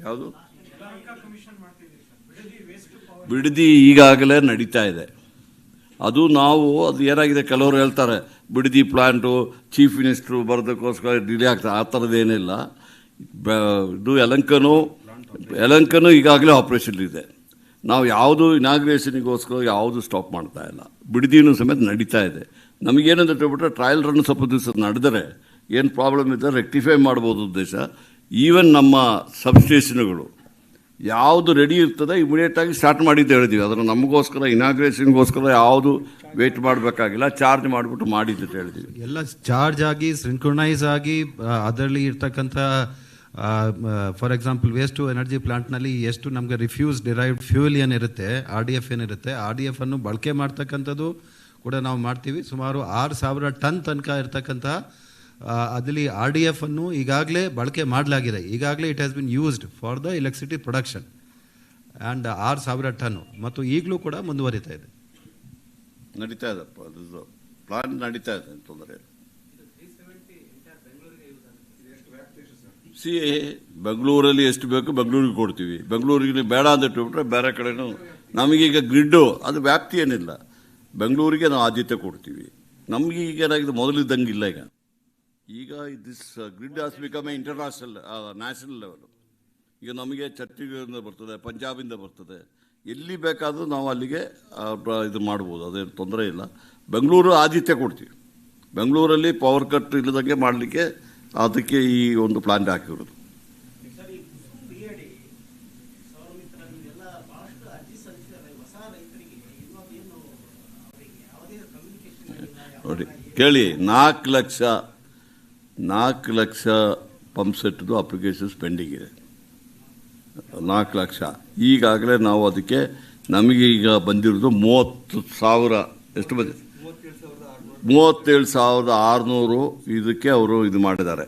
ಯಾವುದು? ಬಿಡದಿ ಈಗಾಗಲೇ ನಡೀತಾ ಇದೆ. ಅದು ನಾವು, ಅದು ಏನಾಗಿದೆ, ಕೆಲವರು ಹೇಳ್ತಾರೆ, ಬಿಡದಿ ಪ್ಲಾಂಟು, ಚೀಫ್ ಮಿನಿಸ್ಟ್ರು ಬರೋದಕ್ಕೋಸ್ಕರ ಡಿಲೇ ಆಗ್ತದೆ ಆ ಥರದ್ದೇನಿಲ್ಲ ಇದು ಯಲಂಕನು ಯಲಂಕನು ಈಗಾಗಲೇ ಆಪ್ರೇಷನ್ ಇದೆ. ನಾವು ಯಾವುದು ಇನಾಗ್ರೇಷನಿಗೋಸ್ಕರ ಯಾವುದು ಸ್ಟಾಪ್ ಮಾಡ್ತಾ ಇಲ್ಲ. ಬಿಡದಿನೂ ಸಮೇತ ನಡೀತಾ ಇದೆ. ನಮಗೇನಂತ ಹೇಳ್ಬಿಟ್ರೆ ಟ್ರಯಲ್ ರನ್ ಸ್ವಲ್ಪ ದಿವಸ ನಡೆದರೆ, ಏನು ಪ್ರಾಬ್ಲಮ್ ಇದ್ದರೆ ರೆಕ್ಟಿಫೈ ಮಾಡ್ಬೋದು ಉದ್ದೇಶ. ಈವನ್ ನಮ್ಮ ಸಬ್ಸ್ಟೇಷನ್ಗಳು ಯಾವುದು ರೆಡಿ ಇರ್ತದೆ ಇಮಿಡಿಯೇಟಾಗಿ ಸ್ಟಾರ್ಟ್ ಮಾಡಿದ್ದು ಹೇಳಿದ್ದೀವಿ ಅದನ್ನು ನಮಗೋಸ್ಕರ ಇನಾಗ್ರೇಷನ್ಗೋಸ್ಕರ ಯಾವುದು ವೇಟ್ ಮಾಡಬೇಕಾಗಿಲ್ಲ ಚಾರ್ಜ್ ಮಾಡಿಬಿಟ್ಟು ಮಾಡಿದ್ದು ಅಂತ ಹೇಳಿದ್ದೀವಿ ಎಲ್ಲ ಚಾರ್ಜ್ ಆಗಿ ಸಿಂಕ್ರೊನೈಸ್ ಆಗಿ ಅದರಲ್ಲಿ ಇರ್ತಕ್ಕಂಥ for example waste to energy ಪ್ಲಾಂಟ್ನಲ್ಲಿ ಎಷ್ಟು ನಮಗೆ ರಿಫ್ಯೂಸ್ ಡಿರೈವ್ಡ್ ಫ್ಯೂಲ್ ಏನಿರುತ್ತೆ ಆರ್ ಡಿ ಎಫ್ ಏನಿರುತ್ತೆ ಆರ್ ಡಿ ಎಫ್ ಅನ್ನು ಬಳಕೆ ಮಾಡ್ತಕ್ಕಂಥದ್ದು ಕೂಡ ನಾವು ಮಾಡ್ತೀವಿ. ಸುಮಾರು ಆರು ಸಾವಿರ ಟನ್ ತನಕ ಇರ್ತಕ್ಕಂಥ ಅದರಲ್ಲಿ ಆರ್ ಡಿ ಎಫ್ ಅನ್ನು ಈಗಾಗಲೇ ಬಳಕೆ ಮಾಡಲಾಗಿದೆ. ಈಗಾಗಲೇ it has been used for the electricity production and ಆರು ಸಾವಿರ ಟನ್ನು. ಮತ್ತು ಈಗಲೂ ಕೂಡ ಮುಂದುವರಿತಾ ಇದೆ. ನಡೀತಾ ಇದೆ ಅದು ಪ್ಲಾನ್ ನಡೀತಾ ಇದೆ ತೊಂದರೆ ಸಿ ಬೆಂಗಳೂರಲ್ಲಿ ಎಷ್ಟು ಬೇಕು ಬೆಂಗಳೂರಿಗೆ ಕೊಡ್ತೀವಿ. ಬೆಂಗಳೂರಿಗೆ ಬೇಡ ಅಂತ ಇಟ್ಬಿಟ್ರೆ ಬೇರೆ ಕಡೆನೂ ನಮಗೀಗ ಗ್ರಿಡ್ಡು ಅದು ವ್ಯಾಪ್ತಿ ಏನಿಲ್ಲ. ಬೆಂಗಳೂರಿಗೆ ನಾವು ಆದ್ಯತೆ ಕೊಡ್ತೀವಿ. ನಮಗೀಗ ಈಗ ಮೊದಲಿದ್ದಂಗೆ ಇಲ್ಲ ಈಗ. ಈಗ this grid has become a international national level ಈಗ ನಮಗೆ ಛತ್ತೀಸ್ಗಢದಿಂದ ಬರ್ತದೆ ಪಂಜಾಬಿಂದ ಬರ್ತದೆ. ಎಲ್ಲಿ ಬೇಕಾದರೂ ನಾವು ಅಲ್ಲಿಗೆ ಇದು ಮಾಡ್ಬೋದು ಅದೇನು ತೊಂದರೆ ಇಲ್ಲ. ಬೆಂಗಳೂರು ಆದಿತ್ಯ ಕೊಡ್ತೀವಿ. ಬೆಂಗಳೂರಲ್ಲಿ ಪವರ್ ಕಟ್ ಇಲ್ಲದಂಗೆ ಮಾಡಲಿಕ್ಕೆ ಅದಕ್ಕೆ ಈ ಒಂದು ಪ್ಲಾಂಟ್ ಹಾಕಿರೋದು. ನೋಡಿ ಕೇಳಿ ನಾಲ್ಕು ಲಕ್ಷ ನಾಲ್ಕು ಲಕ್ಷ ಪಂಪ್ ಸೆಟ್ದು ಅಪ್ಲಿಕೇಶನ್ಸ್ ಪೆಂಡಿಂಗ್ ಇದೆ. ನಾಲ್ಕು ಲಕ್ಷ. ಈಗಾಗಲೇ ನಾವು ಅದಕ್ಕೆ ನಮಗೆ ಈಗ ಬಂದಿರೋದು ಮೂವತ್ತು ಸಾವಿರ, ಎಷ್ಟು ಬಂದಿದೆ? ಮೂವತ್ತೇಳು ಸಾವಿರದ ಆರುನೂರು ಇದಕ್ಕೆ ಅವರು ಇದು ಮಾಡಿದ್ದಾರೆ.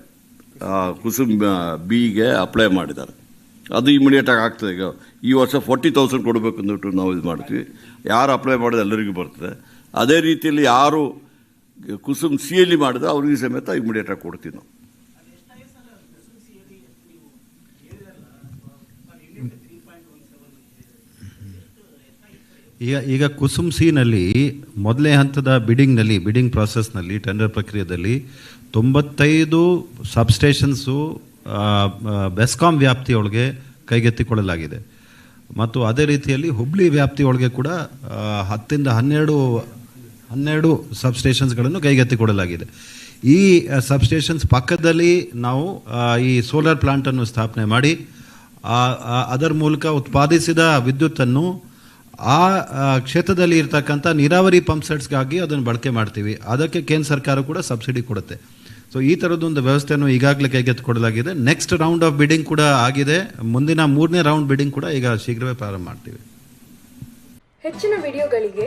ಕುಸುಮ್ ಬಿಗೆ ಅಪ್ಲೈ ಮಾಡಿದ್ದಾರೆ. ಅದು ಇಮಿಡಿಯೇಟಾಗಿ ಆಗ್ತದೆ. ಈಗ ಈ ವರ್ಷ ಫೋರ್ಟಿ ತೌಸಂಡ್ ಕೊಡಬೇಕು ಅಂದ್ಬಿಟ್ಟು ನಾವು ಇದು ಮಾಡ್ತೀವಿ. ಯಾರು ಅಪ್ಲೈ ಮಾಡಿದ್ರೆ ಎಲ್ಲರಿಗೂ ಬರ್ತದೆ. ಅದೇ ರೀತಿಯಲ್ಲಿ ಯಾರು ಕುಸುಮ್ ಸಿಯಲ್ಲಿ ಮಾಡಿದ್ರೆ ಅವ್ರಿಗೆ ಸಮೇತ ಇಮಿಡಿಯೇಟಾಗಿ ಕೊಡ್ತೀವಿ ನಾವು. ಈಗ ಈಗ ಕುಸುಮ್ ಸಿನಲ್ಲಿ ಮೊದಲನೇ ಹಂತದ ಬಿಡಿಂಗ್ನಲ್ಲಿ ಬಿಡಿಂಗ್ ಪ್ರಾಸೆಸ್ನಲ್ಲಿ ಟೆಂಡರ್ ಪ್ರಕ್ರಿಯೆಯಲ್ಲಿ ತೊಂಬತ್ತೈದು ಸಬ್ಸ್ಟೇಷನ್ಸು ಬೆಸ್ಕಾಂ ವ್ಯಾಪ್ತಿಯೊಳಗೆ ಕೈಗೆತ್ತಿಕೊಳ್ಳಲಾಗಿದೆ. ಮತ್ತು ಅದೇ ರೀತಿಯಲ್ಲಿ ಹುಬ್ಳಿ ವ್ಯಾಪ್ತಿಯೊಳಗೆ ಕೂಡ ಹತ್ತರಿಂದ ಹನ್ನೆರಡು ಹನ್ನೆರಡು ಸಬ್ಸ್ಟೇಷನ್ಸ್ಗಳನ್ನು ಕೈಗೆತ್ತಿಕೊಡಲಾಗಿದೆ ಈ ಸಬ್ಸ್ಟೇಷನ್ಸ್ ಪಕ್ಕದಲ್ಲಿ ನಾವು ಈ ಸೋಲಾರ್ ಪ್ಲಾಂಟನ್ನು ಸ್ಥಾಪನೆ ಮಾಡಿ ಅದರ ಮೂಲಕ ಉತ್ಪಾದಿಸಿದ ವಿದ್ಯುತ್ತನ್ನು ಆ ಆ, ಕ್ಷೇತ್ರದಲ್ಲಿ ಇರ್ತಕ್ಕಂಥ ನೀರಾವರಿ ಪಂಪ್ ಸೆಟ್ಸ್ಗಾಗಿ ಅದನ್ನು ಬಳಕೆ ಮಾಡ್ತೀವಿ. ಅದಕ್ಕೆ ಕೇಂದ್ರ ಸರ್ಕಾರ ಕೂಡ ಸಬ್ಸಿಡಿ ಕೊಡುತ್ತೆ. ಸೊ ಈ ಥರದ್ದೊಂದು ವ್ಯವಸ್ಥೆಯನ್ನು ಈಗಾಗಲೇ ಕೈಗೆತ್ತಿಕೊಡಲಾಗಿದೆ ನೆಕ್ಸ್ಟ್ ರೌಂಡ್ ಆಫ್ ಬಿಡಿಂಗ್ ಕೂಡ ಆಗಿದೆ. ಮುಂದಿನ ಮೂರನೇ ರೌಂಡ್ ಬಿಡಿಂಗ್ ಕೂಡ ಈಗ ಶೀಘ್ರವೇ ಪ್ರಾರಂಭ ಮಾಡ್ತೀವಿ. ಹೆಚ್ಚಿನ ವಿಡಿಯೋಗಳಿಗೆ